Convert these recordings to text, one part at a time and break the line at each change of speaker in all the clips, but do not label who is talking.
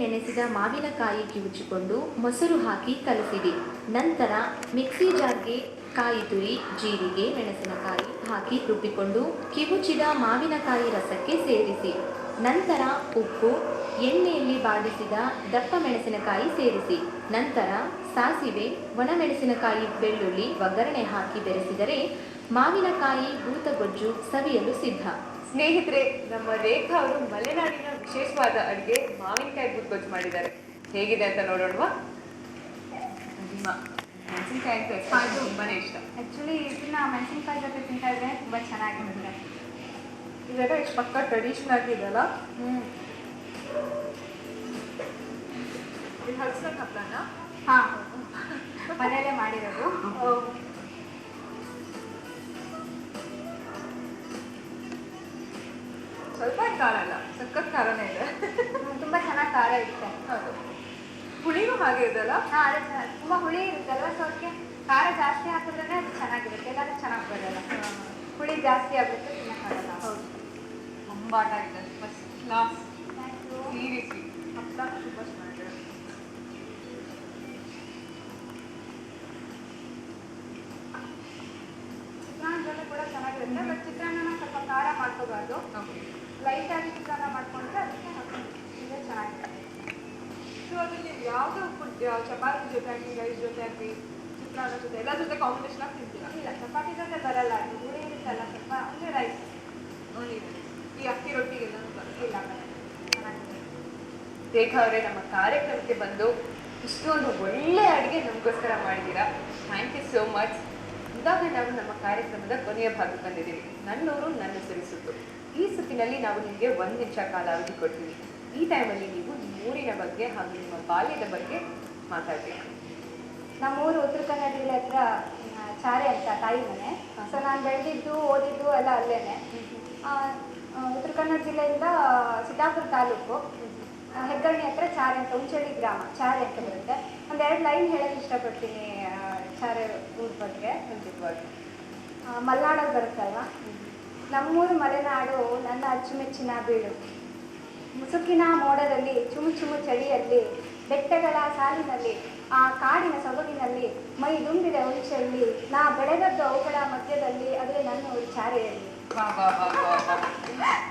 ನೆನೆಸಿದ ಮಾವಿನಕಾಯಿ ಕಿವುಚಿಕೊಂಡು ಮೊಸರು ಹಾಕಿ ಕಲಸಿಡಿ ನಂತರ ಮಿಕ್ಸಿ ಜಾರ್ಗೆ ಕಾಯಿ ತುರಿ, ಜೀರಿಗೆ, ಮೆಣಸಿನಕಾಯಿ ಹಾಕಿ ರುಬ್ಬಿಕೊಂಡು ಕಿವುಚಿದ ಮಾವಿನಕಾಯಿ ರಸಕ್ಕೆ ಸೇರಿಸಿ. ನಂತರ ಉಪ್ಪು, ಎಣ್ಣೆಯಲ್ಲಿ ಬಾಡಿಸಿದ ದಪ್ಪ ಮೆಣಸಿನಕಾಯಿ ಸೇರಿಸಿ. ನಂತರ ಸಾಸಿವೆ, ಒಣಮೆಣಸಿನಕಾಯಿ ಬೆಳ್ಳುಳ್ಳಿ, ಒಗ್ಗರಣೆ ಹಾಕಿ ಬೆರೆಸಿದರೆ ಮಾವಿನಕಾಯಿ ಭೂತಗೊಜ್ಜು ಸವಿಯಲು ಸಿದ್ಧ.
ಸ್ನೇಹಿತರೆ ನಮ್ಮ ರೇಖಾ ಅವರು ಮಲೆನಾಡಿನ ವಿಶೇಷವಾದ ಅಡುಗೆ ಮಾವಿನಕಾಯಿ ಗುದ್ಗೊಜ್ಜು ಮಾಡಿದ್ದಾರೆ. ಹೇಗಿದೆ ಅಂತ ನೋಡೋಣವಾ? ಮೆಣಸಿನಕಾಯಿ ಅಂತ ಎಷ್ಟು ತುಂಬಾನೇ ಇಷ್ಟ.
ಆ್ಯಕ್ಚುಲಿ ಇದನ್ನ ಮೆಣಸಿನ್ಕಾಯಿ ಜೊತೆ ತಿಂತಾ ಇದ್ರೆ ತುಂಬ ಚೆನ್ನಾಗಿರುತ್ತೆ
ಇದೆಲ್ಲ ಎಷ್ಟು ಪಕ್ಕ ಟ್ರೆಡಿಷನ್ ಆಗಿದೆಯಲ್ಲ
ಹ್ಞೂ
ಇದು ಹಲ್ಸನ್ ಹಬ್ಬನ?
ಹಾಂ. ಮನೆಯಲ್ಲೇ ಮಾಡಿರೋದು.
ಸ್ವಲ್ಪ ಕಾಣಲ್ಲ ಖಾರ ಅಲ್ಲ ಸಖತ್ ಖಾರನೇ ಇದೆ.
ತುಂಬ ಚೆನ್ನಾಗಿ ಖಾರ ಇರುತ್ತೆ.
ಹೌದು. ಹುಳಿನೂ ಹಾಗೆ ಇದೆಲ್ಲ
ಹಾಂ ಅದೇ ತುಂಬ ಹುಳಿ ಇರುತ್ತಲ್ಲ ಸೊ ಅದಕ್ಕೆ ಖಾರ ಜಾಸ್ತಿ ಹಾಕಿದ್ರೆ ಅದು ಚೆನ್ನಾಗಿರುತ್ತೆ. ಇಲ್ಲಾಂದ್ರೆ ಚೆನ್ನಾಗಿ ಬರಲ್ಲ. ಹುಳಿ ಜಾಸ್ತಿ ಆಗುತ್ತೆ ತಿನ್ನಕ್ಕಾಗಲ್ಲ
ಹೌದು. ಅಂಬಾಟ ಇದೆ ಫಸ್ಟ್ ಕ್ಲಾಸ್ ಸೀರಿಯಸ್ಲಿ ಹಬ್ಬ ತುಂಬ ಚೆನ್ನಾಗಿದೆ.
ಚಿತ್ರಾನ್ನ ಜೊತೆ ಕೂಡ ಚೆನ್ನಾಗಿರುತ್ತೆ ಬಟ್ ಚಿತ್ರಾನ್ನ ಸ್ವಲ್ಪ ಖಾರ ಮಾಡ್ಕೋಬಾರ್ದು.
ಓಕೆ.
ಲೈಟಾಗಿ ಚಿತ್ರಾನ್ನ ಮಾಡ್ಕೊಂಡ್ರೆ ಅದಕ್ಕೆ ಹಾಕೊಂಡು ಚೆನ್ನಾಗಿರುತ್ತೆ
ಸೊ ಅದು ನೀವು ಯಾವುದು ಫುಡ್ ಚಪಾತಿ ಜೊತೆ ಆಗಲಿ ರೈಸ್ ಜೊತೆ ಆಗಲಿ ಚಿತ್ರಾನ್ನ ಜೊತೆ ಎಲ್ಲ ಜೊತೆ ಕಾಂಬಿನೇಷನ್ ಆಗಿ ತಿಂತೀರಾ?
ಇಲ್ಲ ಚಪಾತಿ ಜೊತೆ ಬರಲ್ಲ ಅದು ಹುಳಿ ಇರುತ್ತಲ್ಲ ಸ್ವಲ್ಪ ಅಂದರೆ ರೈಸ್
ಓನ್ಲಿ ಈ ಅಕ್ಕಿ ರೊಟ್ಟಿಗೆಲ್ಲ
ಇಲ್ಲ
ರೇಖಾ ಅವರೇ ನಮ್ಮ ಕಾರ್ಯಕ್ರಮಕ್ಕೆ ಬಂದು ಇಷ್ಟೊಂದು ಒಳ್ಳೆ ಅಡುಗೆ ನಮಗೋಸ್ಕರ ಮಾಡಿದ್ದೀರಾ? ಥ್ಯಾಂಕ್ ಯು ಸೋ ಮಚ್ ಇವಾಗ ನಾವು ನಮ್ಮ ಕಾರ್ಯಕ್ರಮದ ಕೊನೆಯ ಭಾಗಕ್ಕೆ ಬಂದಿದ್ದೀವಿ. ನನ್ನವರು ನನ್ನ ಸುರಿಸುತ್ತು ಈ ಸುತ್ತಿನಲ್ಲಿ ನಾವು ನಿಮಗೆ ಒಂದು ನಿಮಿಷ ಕಾಲಾವಧಿ ಕೊಡ್ತೀವಿ. ಈ ಟೈಮಲ್ಲಿ ನೀವು ನಿಮ್ಮ ಊರಿನ ಬಗ್ಗೆ ಹಾಗೂ ನಿಮ್ಮ ಬಾಲ್ಯದ ಬಗ್ಗೆ ಮಾತಾಡಬೇಕು.
ನಮ್ಮೂರು ಉತ್ತರ ಕನ್ನಡ ಜಿಲ್ಲೆ ಹತ್ರ ಚಾರೆ ಅಂತ ತಾಯಿ ಮನೆ. ಸೊ ನಾನು ಬೆಳೆದಿದ್ದು ಓದಿದ್ದು ಎಲ್ಲ ಅಲ್ಲೇನೆ. ಆ, ಉತ್ತರ ಕನ್ನಡ ಜಿಲ್ಲೆಯಿಂದ ಸಿದ್ದಾಪುರ ತಾಲೂಕು ಹೆಗ್ಗಣಿ ಹತ್ರ ಚಾರೆ ಅಂತ ಉಂಚಳ್ಳಿ ಗ್ರಾಮ ಚಾರೆ ಅಂತ ಬರುತ್ತೆ. ಒಂದೆರಡು ಲೈನ್ ಹೇಳೋಕ್ಕೆ ಇಷ್ಟಪಡ್ತೀನಿ ಚಾರೆ ಊರ ಬಗ್ಗೆ. ಮುಂಚಿತವಾಗಿ ಮಲೆನಾಡಲ್ಲಿ ಬರುತ್ತಲ್ವ? ನಮ್ಮೂರು ಮಲೆನಾಡು ನನ್ನ ಅಚ್ಚುಮೆಚ್ಚಿನ ಬೀಡು. ಮುಸುಕಿನ ಮೋಡದಲ್ಲಿ ಚುಮು ಚುಮು ಚಳಿಯಲ್ಲಿ ಬೆಟ್ಟಗಳ ಸಾಲಿನಲ್ಲಿ ಆ ಕಾಡಿನ ಸೊಬಗಿನಲ್ಲಿ ಮೈ ದುಂಬಿದ ಉಳಿಚಲ್ಲಿ ನಾ ಬೆಳೆದದ್ದು ಅವುಗಳ ಮಧ್ಯದಲ್ಲಿ ಅದೇ ನನ್ನ
ವಿಚಾರೆಯಲ್ಲಿ.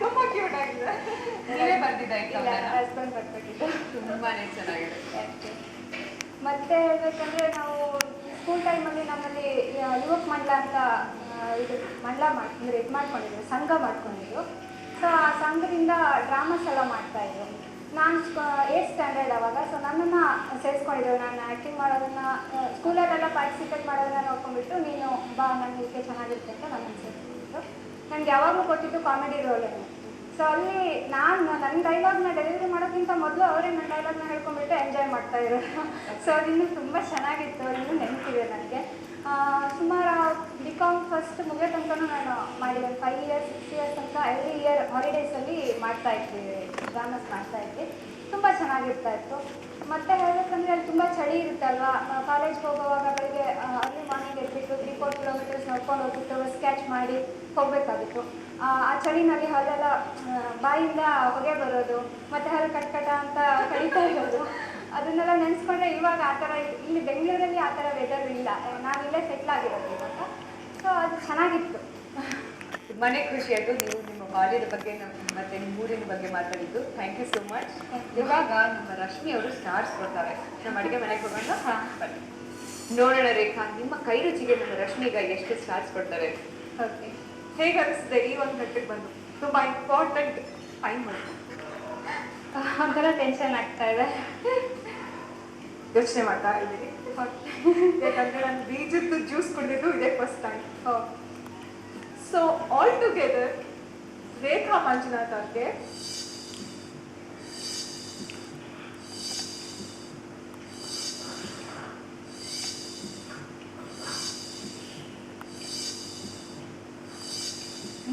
ತುಂಬಾ ಕ್ಯೂಟ್ ಆಗಿದೆ. ನೀವೇ ತುಂಬಾನೇ ಚೆನ್ನಾಗಿದೆ.
ಮತ್ತೆ ಹೇಳ್ಬೇಕಂದ್ರೆ ನಾವು ಸ್ಕೂಲ್ ಟೈಮಲ್ಲಿ ನಮ್ಮಲ್ಲಿ ಯುವಕ್ ಮಂಡಲ ಅಂತ ಇದು ಮಂಡಲ ಮಾಡಿ ಅಂದರೆ ಇದು ಮಾಡ್ಕೊಂಡಿದ್ರು, ಸಂಘ ಮಾಡ್ಕೊಂಡಿದ್ರು. ಸೊ ಆ ಸಂಘದಿಂದ ಡ್ರಾಮಾಸ್ ಎಲ್ಲ ಮಾಡ್ತಾಯಿದ್ರು ನಾನು ಏಟ್ ಸ್ಟ್ಯಾಂಡರ್ಡ್ ಆವಾಗ ಸೊ ನನ್ನನ್ನು ಸೇರಿಸ್ಕೊಂಡಿದ್ರು. ನಾನು ಆ್ಯಕ್ಟಿಂಗ್ ಮಾಡೋದನ್ನು ಸ್ಕೂಲಲ್ಲೆಲ್ಲ ಪಾರ್ಟಿಸಿಪೇಟ್ ಮಾಡೋದನ್ನ ನೋಡ್ಕೊಂಡ್ಬಿಟ್ಟು ನೀನು ಬಾ ನನಗೆ ಚೆನ್ನಾಗಿರುತ್ತೆ ಅಂತ ನನ್ನನ್ನು ಸೇರಿಸ್ಕೊಂಡಿದ್ದು ನನಗೆ ಯಾವಾಗಲೂ ಕೊಟ್ಟಿದ್ದು ಕಾಮಿಡಿ ರೋಲನ್ನು ಸೊ ಅಲ್ಲಿ ನಾನು ನನ್ನ ಡೈಲಾಗ್ನ ಡೆಲಿವರಿ ಮಾಡೋಕ್ಕಿಂತ ಮೊದಲು ಅವರೇ ನನ್ನ ಡೈಲಾಗ್ನ ಹೇಳ್ಕೊಂಡ್ಬಿಟ್ಟು ಎಂಜಾಯ್ ಮಾಡ್ತಾ ಇರೋದು ಸೊ ಅದು ಇನ್ನೂ ತುಂಬ ಚೆನ್ನಾಗಿತ್ತು ಇನ್ನೂ ನೆನಪಿದೆ ನನಗೆ. ಸುಮಾರು ಬಿ ಕಾಮ್ ಫಸ್ಟ್ ಮುಗಿಯೋ ತನಕನೂ ನಾನು ಮಾಡಿದೆ. ಫೈವ್ ಇಯರ್ಸ್ ಸಿಕ್ಸ್ ಇಯರ್ಸ್ ತನಕ ಎವ್ರಿ ಇಯರ್ ಹಾಲಿಡೇಸಲ್ಲಿ ಮಾಡ್ತಾ ಇದ್ವಿ ಡ್ರಾಮಾಸ್ ಮಾಡ್ತಾ ಇದ್ವಿ ತುಂಬ ಚೆನ್ನಾಗಿರ್ತಾ ಇತ್ತು. ಮತ್ತೆ ಹೇಳಬೇಕಂದ್ರೆ ಅಲ್ಲಿ ತುಂಬ ಚಳಿ ಇರುತ್ತಲ್ವಾ? ಕಾಲೇಜ್ಗೆ ಹೋಗುವಾಗ ಬೆಳಿಗ್ಗೆ ಅರ್ಲಿ ಮಾರ್ನಿಂಗ್ ಎದ್ಬಿಟ್ಟು ತ್ರೀ ಫೋರ್ ಕಿಲೋಮೀಟರ್ಸ್ ನಡ್ಕೊಂಡು ಹೋಗ್ಬಿಟ್ಟು ಸ್ಕೆಚ್ ಮಾಡಿ ಹೋಗಬೇಕಾಗಿತ್ತು. ಆ ಚಳಿನಲ್ಲಿ ಹಲ್ಲೆಲ್ಲ ಬಾಯಿಂದ ಹೊಗೆ ಬರೋದು, ಮತ್ತೆ ಹಲ್ಲು ಕಟ್ಕಟ ಅಂತ ಕಡಿತಾ ಇರೋದು. ನೆನೆಸ್ಕೊಂಡ್ರೆ ಇವಾಗ ಆ ಥರ ಇಲ್ಲಿ ಬೆಂಗಳೂರಲ್ಲಿ ಆ ಥರ ವೆದರ್ ಇಲ್ಲ. ನಾವಿಲ್ಲೇ ಸೆಟ್ಲ್ ಆಗಿರೋದು ಇವಾಗ. ಸೊ ಅದು ಚೆನ್ನಾಗಿತ್ತು.
ತುಂಬಾ ಖುಷಿ ಆಯ್ತು. ನೀವು ನಿಮ್ಮ ಬಾಲ್ಯದ ಬಗ್ಗೆ ಮತ್ತೆ ನಿಮ್ಮ ಊರಿನ ಬಗ್ಗೆ ಮಾತಾಡಿದ್ದು. ಥ್ಯಾಂಕ್ ಯು ಸೋ ಮಚ್ ಇವಾಗ ನಮ್ಮ ರಶ್ಮಿ ಅವರು ಸ್ಟಾರ್ಸ್ ಕೊಡ್ತಾರೆ. ನಮ್ಮ ಅಡುಗೆ ಮನೆಗೆ ಹೋಗೋಣ.
ಹಾ.
ಬನ್ನಿ. ನೋಡೋಣ ರೇಖಾ ನಿಮ್ಮ ಕೈ ರುಚಿಗೆ ನಮ್ಮ ರಶ್ಮಿಗ ಎಷ್ಟು ಸ್ಟಾರ್ಸ್ ಕೊಡ್ತಾರೆ?
ಓಕೆ
ಹೇಗೆ ಅನಿಸ್ತದೆ ಈ ಒಂದು ಘಟ್ಟಕ್ಕೆ ಬಂದು? ತುಂಬಾ ಇಂಪಾರ್ಟೆಂಟ್ ಟೈಮ್
ಒಂಥರ ಟೆನ್ಷನ್ ಆಗ್ತಾ ಇದೆ.
ಯೋಚನೆ ಮಾಡ್ತಾ ಇದ್ದೀನಿ. ಯಾಕಂದ್ರೆ ನಾನು ಬೀಜದ್ದು ಜ್ಯೂಸ್ ಕುಡಿದಿದ್ದು ಇದೇ first time so all together Rekha Manjunath ಅವ್ರಿಗೆ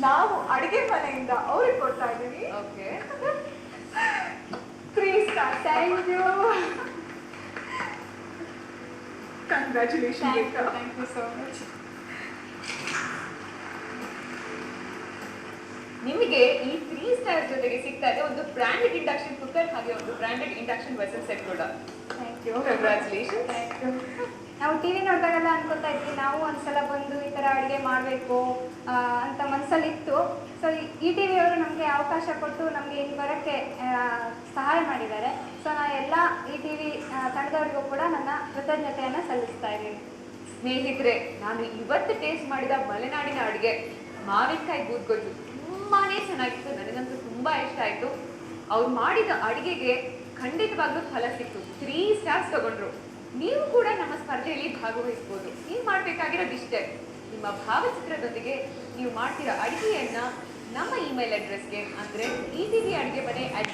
ನಾವು ಅಡಿಗೆ ಮನೆಯಿಂದ ಅವ್ರಿಗೆ ಕೊಡ್ತಾ ಇದ್ದೀವಿ.
Okay
three star
thank you
congratulation you,
thank you so much
ನಿಮಗೆ ಈ ತ್ರೀ ಸ್ಟಾರ್ ಜೊತೆಗೆ ಸಿಗ್ತಾ ಇದೆ ಒಂದು ಬ್ರಾಂಡೆಡ್ ಇಂಡಕ್ಷನ್ ಕುಕ್ಕರ್ ಹಾಗೆ ಒಂದು ಬ್ರಾಂಡೆಡ್ ಇಂಡಕ್ಷನ್ ವೆಸಲ್ ಸೆಟ್ ಕೂಡ.
Thank you
congratulation
thank you ನಾವು ಟಿ ವಿ ನೋಡಿದಾಗೆಲ್ಲ ಅನ್ಕೊತಾ ಇದ್ವಿ, ನಾವು ಒಂದ್ಸಲ ಬಂದು ಈ ಥರ ಅಡುಗೆ ಮಾಡಬೇಕು ಅಂತ ಮನಸ್ಸಲ್ಲಿ ಇತ್ತು ಸೊ ಈ ಟಿ ವಿಯವರು ನಮಗೆ ಅವಕಾಶ ಕೊಟ್ಟು ನಮಗೆ ಇಲ್ಲಿ ಬರೋಕ್ಕೆ ಸಹಾಯ ಮಾಡಿದ್ದಾರೆ. ಸೊ ನಾನು ಎಲ್ಲ ಈ ಟಿ ವಿ ತಂಡದವರಿಗೂ ಕೂಡ ನನ್ನ ಕೃತಜ್ಞತೆಯನ್ನು ಸಲ್ಲಿಸ್ತಾ ಇದ್ದೀನಿ.
ಸ್ನೇಹಿತರೆ, ನಾನು ಇವತ್ತು ಟೇಸ್ಟ್ ಮಾಡಿದ ಮಲೆನಾಡಿನ ಅಡುಗೆ, ಮಾವಿನಕಾಯಿ ಗೂದ್ಗೊಜ್ಜು ತುಂಬಾನೇ ಚೆನ್ನಾಗಿತ್ತು. ನನಗಂತೂ ತುಂಬಾ ಇಷ್ಟ ಆಯ್ತು. ಅವ್ರು ಮಾಡಿದ ಅಡುಗೆಗೆ ಖಂಡಿತವಾಗ್ಲೂ ಫಲ ಸಿಕ್ತು. ತ್ರೀ ಸ್ಟಾರ್ಸ್ ತಗೊಂಡ್ರು. ನೀವು ಕೂಡ ನಮ್ಮ ಸ್ಪರ್ಧೆಯಲ್ಲಿ ಭಾಗವಹಿಸ್ಬೋದು. ನೀವು ಮಾಡಬೇಕಾಗಿರೋದು ಇಷ್ಟೇ. ನಿಮ್ಮ ಭಾವಚಿತ್ರದೊಂದಿಗೆ ನೀವು ಮಾಡ್ತಿರೋ ಅಡುಗೆಯನ್ನ ನಮ್ಮ ಇಮೇಲ್ ಅಡ್ರೆಸ್ಗೆ ಅಂದರೆ ಈ ಟಿ ಅಡುಗೆ ಮನೆ